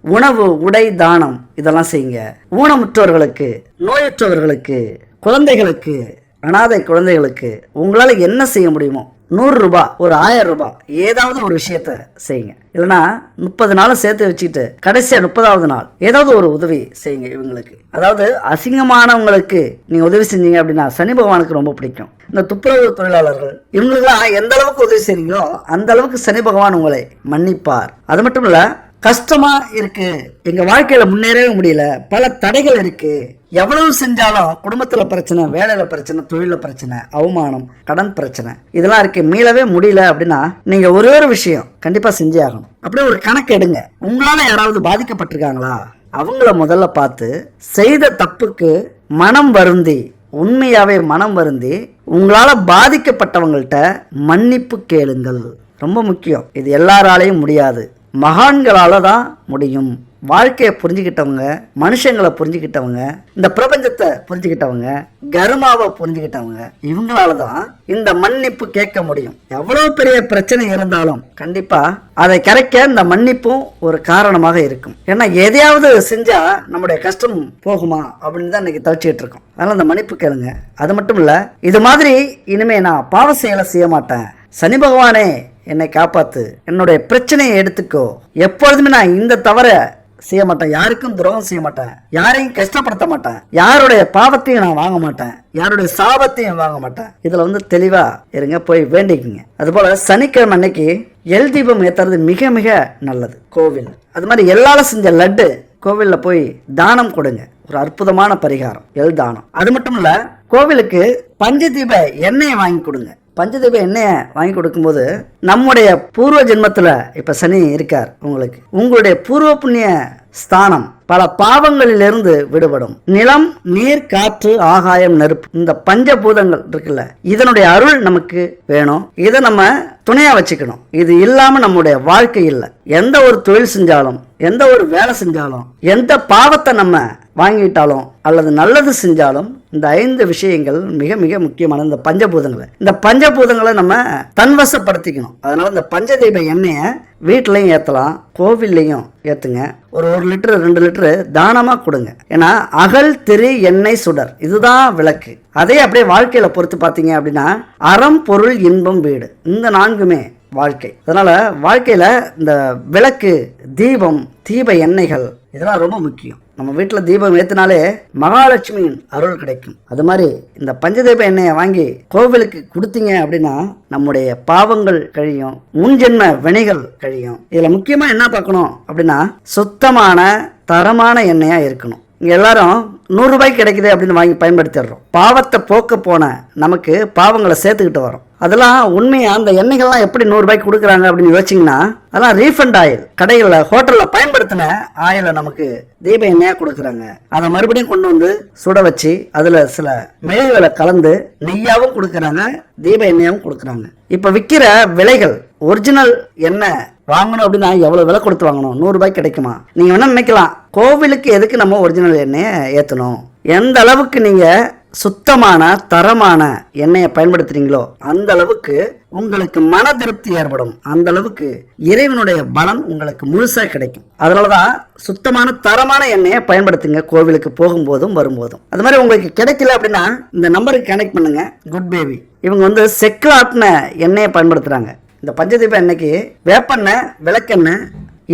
உணவு உடை தானம் இதெல்லாம் செய்யுங்க. ஊனமுற்றவர்களுக்கு நோயற்றவர்களுக்கு குழந்தைகளுக்கு அனாதை குழந்தைகளுக்கு உங்களால் என்ன செய்ய முடியுமோ நூறுரூபா ஒரு ஆயிரம் ரூபாய் ஏதாவது ஒரு விஷயத்த செய்யுங்க. இல்லைன்னா முப்பது நாளும் சேர்த்து வச்சுக்கிட்டு கடைசியாக முப்பதாவது நாள் ஏதாவது ஒரு உதவி செய்யுங்க இவங்களுக்கு. அதாவது அசிங்கமானவங்களுக்கு நீங்கள் உதவி செஞ்சீங்க அப்படின்னா சனி பகவானுக்கு ரொம்ப பிடிக்கும். இந்த துப்புரவு தொழிலாளர்கள் இவங்களுக்குலாம் எந்த அளவுக்கு உதவி செய்றீங்களோ அந்த அளவுக்கு சனி பகவான் உங்களை மன்னிப்பார். அது மட்டும் இல்லை கஷ்டமா இருக்கு. எங்க வாழ்க்கையில முன்னேறவே முடியல. பல தடைகள் இருக்கு. எவ்வளவு செஞ்சாலும் குடும்பத்துல பிரச்சனை வேலையில பிரச்சனை தொழில பிரச்சனை அவமானம் கடன் பிரச்சனை இதெல்லாம் இருக்கு. மீளவே முடியல அப்படின்னா நீங்க ஒரே ஒரு விஷயம் கண்டிப்பா செஞ்சே ஆகணும். அப்படியே ஒரு கணக்கு எடுங்க. உங்களால யாராவது பாதிக்கப்பட்டிருக்காங்களா? அவங்கள முதல்ல பார்த்து செய்த தப்புக்கு மனம் வருந்தி உண்மையாவே மனம் வருந்தி உங்களால பாதிக்கப்பட்டவங்கள்ட்ட மன்னிப்பு கேளுங்கள். ரொம்ப முக்கியம். இது எல்லாராலையும் முடியாது. மகான்களால் தான் முடியும். வாழ்க்கையை புரிஞ்சுக்கிட்டவங்க மனுஷங்களை புரிஞ்சுக்கிட்டவங்க இந்த பிரபஞ்சத்தை புரிஞ்சுக்கிட்டவங்க கர்மாவை புரிஞ்சுக்கிட்டவங்க இவங்களால தான் இந்த மன்னிப்பு கேட்க முடியும். எவ்வளோ பெரிய பிரச்சனை இருந்தாலும் கண்டிப்பாக அதை கரைக்க இந்த மன்னிப்பும் ஒரு காரணமாக இருக்கும். ஏன்னா எதையாவது செஞ்சால் நம்முடைய கஷ்டம் போகுமா அப்படின்னு தான் இன்னைக்கு தவிச்சிட்டு இருக்கோம். அதனால் அந்த மன்னிப்பு கேளுங்க. அது மட்டும் இல்லை இது மாதிரி இனிமே நான் பாவ செயலை செய்ய மாட்டேன். சனி பகவானே என்னை காப்பாத்து. என்னுடைய பிரச்சனையை எடுத்துக்கோ. எப்பொழுதுமே நான் இந்த தவற செய்ய மாட்டேன். யாருக்கும் துரோகம் செய்ய மாட்டேன். யாரையும் கஷ்டப்படுத்த மாட்டேன். யாருடைய பாவத்தையும் நான் வாங்க மாட்டேன். யாருடைய சாபத்தையும் வாங்க மாட்டேன். இதுல வந்து தெளிவா இருங்க போய் வேண்டிக்கிங்க. அதுபோல சனிக்கிழமை அன்னைக்கு எல் தீபம் ஏத்துறது மிக மிக நல்லது. கோவில். அது மாதிரி எல்லால செஞ்ச லட்டு கோவிலில் போய் தானம் கொடுங்க. ஒரு அற்புதமான பரிகாரம். எல் தானம். அது மட்டும் இல்ல கோவிலுக்கு பஞ்சதீப எண்ணெயை வாங்கி கொடுங்க. பஞ்சதீப எண்ணெயை வாங்கி கொடுக்கும்போது நம்முடைய பூர்வ ஜென்மத்தில் இப்போ சனி இருக்கார் உங்களுக்கு. உங்களுடைய பூர்வ புண்ணிய ஸ்தானம் பல பாவங்களிலிருந்து விடுபடும். நிலம் நீர் காற்று ஆகாயம் நெருப்பு இந்த பஞ்சபூதங்கள் இருக்குல்ல இதனுடைய அருள் நமக்கு வேணும். இதை நம்ம துணையா வச்சுக்கணும். இது இல்லாம நம்முடைய வாழ்க்கை இல்லை. எந்த ஒரு தொழில் செஞ்சாலும் எந்த ஒரு வேலை செஞ்சாலும் எந்த பாவத்தை நம்ம வாங்கிட்டாலும் அல்லது நல்லது செஞ்சாலும் இந்த ஐந்து விஷயங்கள் மிக மிக முக்கியமான இந்த பஞ்சபூதங்களை. இந்த பஞ்சபூதங்களை நம்ம தன்வசப்படுத்திக்கணும். அதனால இந்த பஞ்சதீப எண்ணெயை வீட்லையும் ஏற்றலாம் கோவில்லையும் ஏற்றுங்க ஒரு ஒரு லிட்டரு ரெண்டு லிட்டரு தானமாக கொடுங்க. ஏன்னா அகல் திரு எண்ணெய் சுடர் இதுதான் விளக்கு. அதே அப்படியே வாழ்க்கையில் பொறுத்து பார்த்தீங்க அப்படின்னா அறம் பொருள் இன்பம் வீடு இந்த நான்குமே வாழ்க்கை. அதனால வாழ்க்கையில் இந்த விளக்கு தீபம் தீப எண்ணெய்கள் இதெல்லாம் ரொம்ப முக்கியம். நம்ம வீட்டில் தீபம் ஏற்றினாலே மகாலட்சுமியின் அருள் கிடைக்கும். அது மாதிரி இந்த பஞ்சதீப எண்ணெயை வாங்கி கோவிலுக்கு கொடுத்தீங்க அப்படின்னா நம்முடைய பாவங்கள் கழியும் முன்ஜென்ம வினைகள் கழியும். இதில் முக்கியமாக என்ன பார்க்கணும் அப்படின்னா சுத்தமான தரமான எண்ணெயாக இருக்கணும். இங்கே எல்லாரும் நூறுரூபாய்க்கு கிடைக்குது அப்படின்னு வாங்கி பயன்படுத்திடுறோம். பாவத்தை போக்க போன நமக்கு பாவங்களை சேர்த்துக்கிட்டு வரோம். அதெல்லாம் உண்மையாக அந்த எண்ணெய்கள்லாம் எப்படி நூறுரூபாய்க்கு கொடுக்குறாங்க அப்படின்னு யோசிச்சிங்கன்னா அதெல்லாம் ரீஃபண்ட் ஆயில். கடைகளில் ஹோட்டலில் பயன்படுத்தின ஆயிலை நமக்கு தீப எண்ணெயாக கொடுக்குறாங்க. அதை மறுபடியும் கொண்டு வந்து சுட வச்சு அதில் சில மெழுகுகளை கலந்து நெய்யாகவும் கொடுக்குறாங்க தீப எண்ணெயாகவும் கொடுக்குறாங்க. இப்போ விற்கிற விலைகள் ஒரிஜினல் எண்ணெய் வாங்கணும் அப்படின்னா எவ்வளோ விலை கொடுத்து வாங்கணும்? நூறுரூபாய்க்கு கிடைக்குமா? நீங்கள் வேணால் நினைக்கலாம். கோவிலுக்கு எதுக்கு நம்ம ஒரிஜினல் எண்ணெயை ஏற்றணும் எந்த அளவுக்கு நீங்கள் சுத்தமான தரமான எண்ணெயை பயன்படுத்துறீங்களோ அந்த அளவுக்கு உங்களுக்கு மன திருப்தி ஏற்படும். அந்த அளவுக்கு இறைவனுடைய பலன் உங்களுக்கு முழுசாக கிடைக்கும். அதனால தான் சுத்தமான தரமான எண்ணெயை பயன்படுத்துங்க. கோவிலுக்கு போகும்போதும் வரும்போதும். அது மாதிரி உங்களுக்கு கிடைக்கல அப்படின்னா இந்த நம்பருக்கு கனெக்ட் பண்ணுங்க. குட் பேபி இவங்க வந்து செக்லாட்டின எண்ணெயை பயன்படுத்துறாங்க. இந்த பஞ்சதீப எண்ணெய்க்கு வேப்பெண்ணெய் விளக்கெண்ணெய்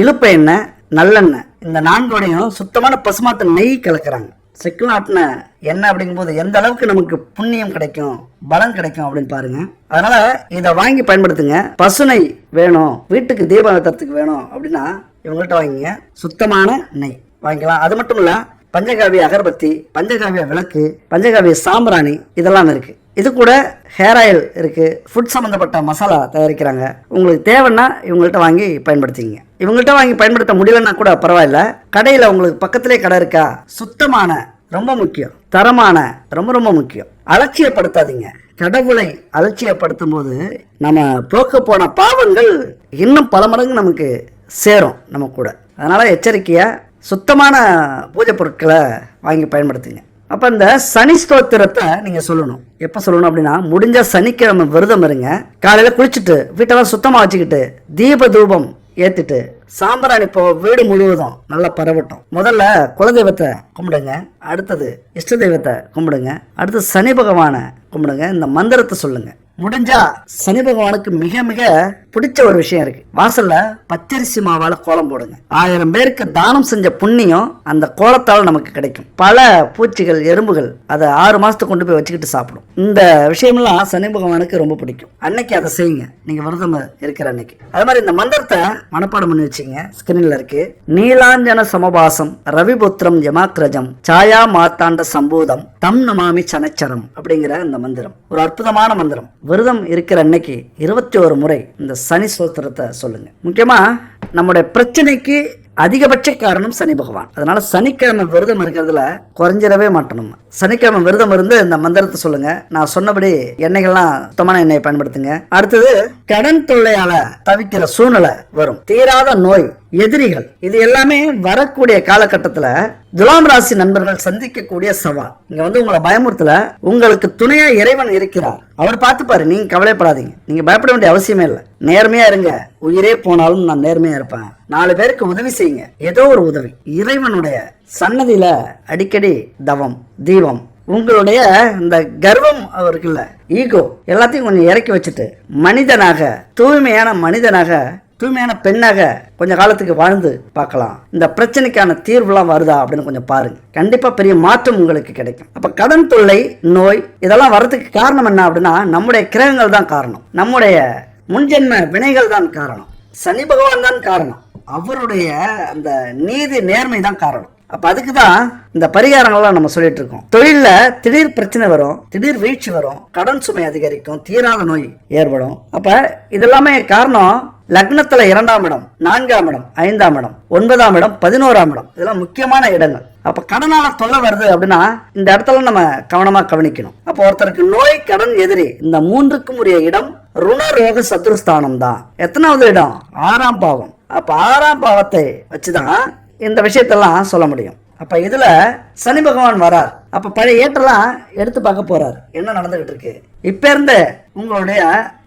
இழுப்ப எண்ணெய் நல்லெண்ணெய் இந்த நான்கோடையும் சுத்தமான பசுமாட்டு நெய் கலக்கிறாங்க. செக்கில் ஆட்டின என்ன அப்படிங்கும்போது எந்த அளவுக்கு நமக்கு புண்ணியம் கிடைக்கும் பலம் கிடைக்கும் அப்படின்னு பாருங்க. அதனால இதை வாங்கி பயன்படுத்துங்க. பசுனை வேணும் வீட்டுக்கு தீபம் வேணும் அப்படின்னா இவங்கள்ட்ட வாங்கிங்க. சுத்தமான நெய் வாங்கிக்கலாம். அது மட்டும் இல்ல பஞ்சகாவிய அகர்பத்தி பஞ்சகாவிய விளக்கு பஞ்சகாவிய சாம்பிராணி இதெல்லாம் இருக்கு. இது கூட ஹேர் ஆயில் இருக்கு. ஃபுட் சம்மந்தப்பட்ட மசாலா தயாரிக்கிறாங்க. உங்களுக்கு தேவைன்னா இவங்கள்ட்ட வாங்கி பயன்படுத்திங்க. இவங்கள்ட்ட வாங்கி பயன்படுத்த முடியலன்னா கூட பரவாயில்ல. கடையில் உங்களுக்கு பக்கத்திலே கடை இருக்கா? சுத்தமான ரொம்ப முக்கியம். தரமான ரொம்ப ரொம்ப முக்கியம். அலட்சியப்படுத்தாதீங்க. கடவுளை அலட்சியப்படுத்தும் போது நம்ம போக்க போன பாவங்கள் இன்னும் பல மடங்கு நமக்கு சேரும் நம்ம கூட. அதனால் எச்சரிக்கையாக சுத்தமான பூஜை பொருட்களை வாங்கி பயன்படுத்துங்க. அப்போ இந்த சனி ஸ்தோத்திரத்தை நீங்கள் சொல்லணும். எப்போ சொல்லணும் அப்படின்னா முடிஞ்ச சனிக்கிழமை விரதம் இருங்க. காலையில் குளிச்சுட்டு வீட்டெல்லாம் சுத்தமாக வச்சுக்கிட்டு தீப தூபம் ஏற்றிட்டு சாம்பராணி இப்போ வீடு முழுவதும் நல்லா பரவட்டும். முதல்ல குலதெய்வத்தை கும்பிடுங்க. அடுத்தது இஷ்ட தெய்வத்தை கும்பிடுங்க. அடுத்து சனி பகவானை கும்பிடுங்க. இந்த மந்திரத்தை சொல்லுங்கள் முடிஞ்சா சனி பகவானுக்கு மிக மிக பிடிச்ச ஒரு விஷயம் இருக்கு. வாசல்ல பச்சரிசி மாவால கோலம் போடுங்க. ஆயிரம் பேருக்கு தானம் செஞ்ச புண்ணியம் அந்த கோலத்தால் நமக்கு கிடைக்கும். பல பூச்சிகள் எறும்புகள் அதை ஆறு மாசத்துக்கு கொண்டு போய் வச்சுக்கிட்டு சாப்பிடும். இந்த விஷயம்லாம் சனி பகவானுக்கு ரொம்ப பிடிக்கும். அன்னைக்கு அதை செய்யுங்க. நீங்க விரதம் இருக்கிற அன்னைக்கு. அது மாதிரி இந்த மந்திரத்தை மனப்பாடம் பண்ணி வச்சுங்க ஸ்கிரீன்ல இருக்கு. நீலாஞ்சன சமபாசம் ரவிபுத்திரம் யமாக்ரஜம் சாயா மாத்தாண்ட சம்பூதம் தம் நமாமி சனச்சரம் அப்படிங்கிற இந்த மந்திரம். ஒரு அற்புதமான மந்திரம். விரதம் இருக்கிற அன்னைக்கு இருபத்தி ஒரு முறை இந்த சனி சோத்திரத்தை சொல்லுங்க. முக்கியமா நம்முடைய பிரச்சனைக்கு அதிகபட்ச காரணம் சனி பகவான். அதனால சனிக்கிழமை விரதம் இருக்கிறதுல குறைஞ்சிடவே மாட்டணும். சனிக்கிழமை விரதம் இருந்து இந்த மந்திரத்தை சொல்லுங்க. நான் சொன்னபடி எண்ணெய்கள்லாம் சுத்தமான எண்ணெயை பயன்படுத்துங்க. அடுத்தது கடன் தொல்லையால தவிக்கிற சூழ்நிலை வரும். தீராத நோய் எதிரிகள். இது எல்லாமே வரக்கூடிய காலகட்டத்துல துலாம் ராசி நண்பர்கள் சந்திக்கக்கூடிய சவால். இங்க வந்து உங்களை பயமுறுத்தல. உங்களுக்கு துணையா இறைவன் இருக்கிறார். அவர் பார்த்துப்பாரு நீங்க கவலைப்படாதீங்க. நீங்க பயப்பட வேண்டிய அவசியமே இல்லை. நேர்மையா இருங்க. உயிரே போனாலும் நான் நேர்மையா இருப்பேன். நாலு பேருக்கு உதவி செய்யுங்க. ஏதோ ஒரு உதவி. இறைவனுடைய சன்னதியில அடிக்கடி தவம் தீபம். உங்களுடைய இந்த கர்வம் இருக்குல்ல ஈகோ எல்லாத்தையும் கொஞ்சம் இறக்கி வச்சுட்டு மனிதனாக தூய்மையான மனிதனாக தூய்மையான பெண்ணாக கொஞ்ச காலத்துக்கு வாழ்ந்து பார்க்கலாம். இந்த பிரச்சனைக்கான தீர்வுலாம் வருதா அப்படின்னு கொஞ்சம் பாருங்க. கண்டிப்பாக பெரிய மாற்றம் உங்களுக்கு கிடைக்கும். அப்போ கடன் தொல்லை நோய் இதெல்லாம் வர்றதுக்கு காரணம் என்ன அப்படின்னா நம்முடைய கிரகங்கள் தான் காரணம். நம்முடைய முன்ஜென்ம வினைகள் தான் காரணம். சனி பகவான் தான் காரணம். அவருடைய அந்த நீதி நேர்மை தான் காரணம். அப்போ அதுக்கு தான் இந்த பரிகாரங்கள்லாம் நம்ம சொல்லிட்டு இருக்கோம் தொழிலில் திடீர் பிரச்சனை வரும் திடீர் வீழ்ச்சி வரும் கடன் சுமை அதிகரிக்கும் தீராத நோய் ஏற்படும். அப்போ இதெல்லாமே காரணம் லக்னத்தில் இரண்டாம் இடம் நான்காம் இடம் ஐந்தாம் இடம் ஒன்பதாம் இடம் பதினோராம் இடம். இதெல்லாம் முக்கியமான இடங்கள். அப்போ கடனால் தொல்லை வருது அப்படின்னா இந்த இடத்துல நம்ம கவனமாக கவனிக்கணும். அப்போ ஒருத்தருக்கு நோய் கடன் எதிரி இந்த மூன்றுக்கும் உரிய இடம் ருணரோக சத்ருஸ்தானம் தான் எத்தனாவது இடம்? ஆறாம் பாவம். அப்போ ஆறாம் பாவத்தை வச்சுதான் இந்த விஷயத்தெல்லாம் சொல்ல முடியும். அப்போ இதில் சனி பகவான் வரார். அப்போ பழைய ஏற்றெல்லாம் எடுத்து பார்க்க போகிறார் என்ன நடந்துகிட்டு இருக்கு? இப்போ இருந்து உங்களுடைய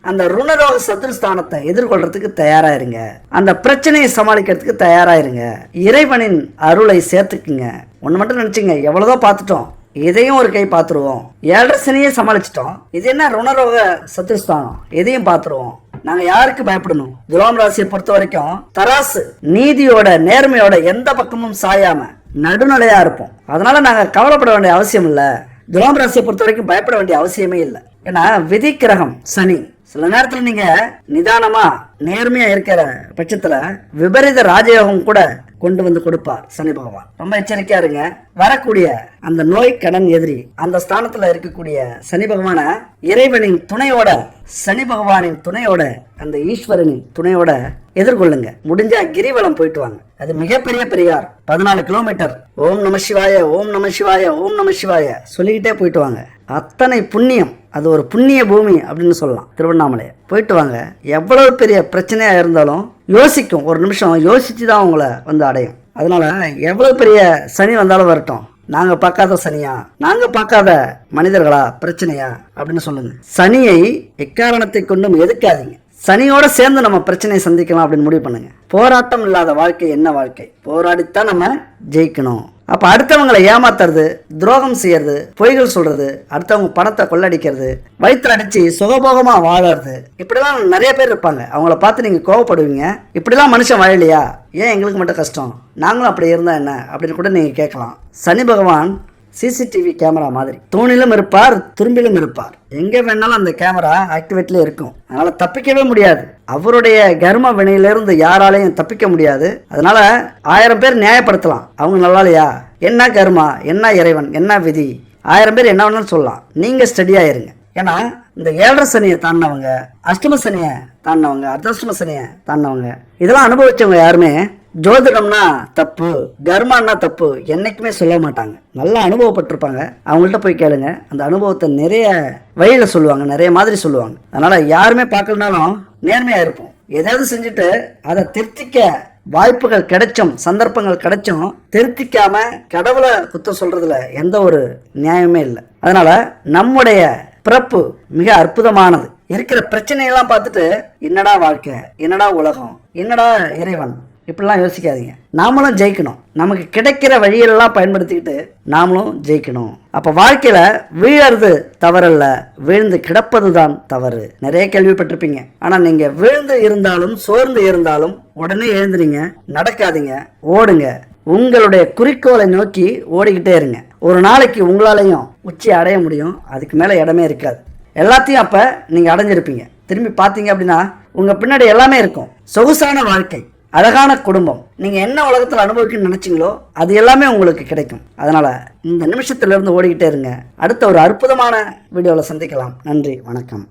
அந்த ருணரோக சத்ருஸ்தானத்தை எதிர்கொள்றதுக்கு தயாராயிருங்க. அந்த பிரச்சனையை சமாளிக்கிறதுக்கு தயாராயிருங்க. இறைவனின் அருளை சேர்த்துக்குங்க. ஒன்று மட்டும் நினச்சிங்க எவ்வளோதோ பார்த்துட்டோம். இதையும் ஒரு கை பார்த்துருவோம். ஏழரை சனியே சமாளிச்சிட்டோம். இது என்ன ருணரோக சத்ருஸ்தானம்? இதையும் பார்த்துருவோம். நாங்க யாருக்கு பயப்படணும்? துலாம் ராசியை பொறுத்த வரைக்கும் தராசு நீதியோட நேர்மையோட எந்த பக்கமும் சாயாம நடுநிலையா இருப்போம். அதனால நாங்க கவலைப்பட வேண்டிய அவசியம் இல்ல. துலாம் ராசியை பொறுத்த வரைக்கும் பயப்பட வேண்டிய அவசியமே இல்லை. ஏன்னா விதி கிரகம் சனி. சில நேரத்துல நீங்க நிதானமா நேர்மையா இருக்கிற பட்சத்துல விபரீத ராஜயோகம் கூட கொண்டு வந்து கொடுப்பார் சனி பகவான். ரொம்ப எச்சரிக்கையா இருங்க. வரக்கூடிய அந்த நோய் கடன் எதிரி அந்த ஸ்தானத்துல இருக்கக்கூடிய சனி பகவான இறைவனின் துணையோட சனி பகவானின் துணையோட அந்த ஈஸ்வரனின் துணையோட எதிர்கொள்ளுங்க. முடிஞ்சா கிரிவலம் போயிட்டு வாங்க. அது மிகப்பெரிய பெரியார். பதினாலு கிலோமீட்டர். ஓம் நம சிவாய ஓம் நம சிவாய ஓம் நம சிவாய சொல்லிக்கிட்டே போயிட்டு வாங்க. அத்தனை புண்ணியம் அது ஒரு புண்ணிய பூமி அப்படின்னு சொல்லலாம். திருவண்ணாமலை போயிட்டு வாங்க. எவ்வளவு பெரிய பிரச்சனையா இருந்தாலும் யோசிக்கும். ஒரு நிமிஷம் யோசிச்சு தான் உங்களை வந்து அடையும். அதனால எவ்வளவு பெரிய சனி வந்தாலும் வரட்டும். நாங்க பார்க்காத சனியா? நாங்க பார்க்காத மனிதர்களா? பிரச்சனையா? அப்படின்னு சொல்லுங்க. சனியை எக்காரணத்தை கொண்டும் எதுக்காதீங்க சனியோட சேர்ந்து நம்ம பிரச்சனையை சந்திக்கலாம் அப்படின்னு முடிவு பண்ணுங்க. போராட்டம் இல்லாத வாழ்க்கை என்ன வாழ்க்கை? போராடித்தான் நம்ம ஜெயிக்கணும். அப்போ அடுத்தவங்களை ஏமாத்துறது துரோகம் செய்யறது பொய்கள் சொல்றது அடுத்தவங்க பணத்தை கொள்ளடிக்கிறது வயிற்றுல அடிச்சு சுகபோகமாக வாழறது. இப்படிலாம் நிறைய பேர் இருப்பாங்க. அவங்கள பார்த்து நீங்கள் கோவப்படுவீங்க. இப்படிலாம் மனுஷன் வாழலையா? ஏன் எங்களுக்கு மட்டும் கஷ்டம்? நாங்களும் அப்படி இருந்தால் என்ன? அப்படின்னு கூட நீங்கள் கேட்கலாம். சனி பகவான் சிசிடிவி கேமரா மாதிரி. தூணிலும் இருப்பார் திரும்பிலும் இருப்பார். எங்கே வேணாலும் அந்த கேமரா ஆக்டிவேட்ல இருக்கும். அதனால தப்பிக்கவே முடியாது. அவருடைய கர்ம வினையிலிருந்து யாராலையும் தப்பிக்க முடியாது. அதனால ஆயிரம் பேர் நியாயப்படுத்தலாம். அவங்க நல்லா இல்லையா என்ன கர்மா? என்ன இறைவன்? என்ன விதி? ஆயிரம் பேர் என்ன வேணாலும் சொல்லலாம். நீங்க ஸ்டடியா இருங்க. ஏன்னா இந்த ஏழரை சனியை தாண்டினவங்க அஷ்டம சனியை தாண்டினவங்க அர்த்தாஷ்டம சனியை தாண்டினவங்க இதெல்லாம் அனுபவிச்சவங்க யாருமே ஜோதிடம்னா தப்பு கர்மான்னா தப்பு என்றைக்குமே சொல்ல மாட்டாங்க. நல்லா அனுபவப்பட்டிருப்பாங்க. அவங்கள்ட்ட போய் கேளுங்க. அந்த அனுபவத்தை நிறைய வழியில் சொல்லுவாங்க நிறைய மாதிரி சொல்லுவாங்க. அதனால் யாருமே பார்க்கலனாலும் நேர்மையாக இருப்போம். ஏதாவது செஞ்சுட்டு அதை திருத்திக்க வாய்ப்புகள் கிடைச்சும் சந்தர்ப்பங்கள் கிடைச்சும் திருத்திக்காம கடவுளை குத்தம் சொல்றதுல எந்த ஒரு நியாயமே இல்லை. அதனால நம்முடைய பிறப்பு மிக அற்புதமானது. இருக்கிற பிரச்சனையெல்லாம் பார்த்துட்டு என்னடா வாழ்க்கை என்னடா உலகம் என்னடா இறைவன் இப்படிலாம் யோசிக்காதீங்க. நாமளும் ஜெயிக்கணும். நமக்கு கிடைக்கிற வழியெல்லாம் பயன்படுத்திக்கிட்டு நாமளும் ஜெயிக்கணும். அப்போ வாழ்க்கையில் வீழறது தவறல்ல. வீழ்ந்து கிடப்பது தான் தவறு. நிறைய கேள்விப்பட்டிருப்பீங்க. ஆனால் நீங்கள் வீழ்ந்து இருந்தாலும் சோர்ந்து இருந்தாலும் உடனே எழுந்துறீங்க நடக்காதீங்க ஓடுங்க. உங்களுடைய குறிக்கோளை நோக்கி ஓடிக்கிட்டே இருங்க. ஒரு நாளைக்கு உங்களாலையும் உச்சி அடைய முடியும். அதுக்கு மேலே இடமே இருக்காது. எல்லாத்தையும் அப்போ நீங்கள் அடைஞ்சிருப்பீங்க. திரும்பி பார்த்தீங்க அப்படின்னா உங்கள் பின்னாடி எல்லாமே இருக்கும். சொகுசான வாழ்க்கை. அழகான குடும்பம். நீங்கள் என்ன உலகத்தில் அனுபவிக்கணும்னு நினச்சிங்களோ அது எல்லாமே உங்களுக்கு கிடைக்கும். அதனால் இந்த நிமிஷத்துல இருந்து ஓடிக்கிட்டே இருங்க. அடுத்த ஒரு அற்புதமான வீடியோவில் சந்திக்கலாம். நன்றி வணக்கம்.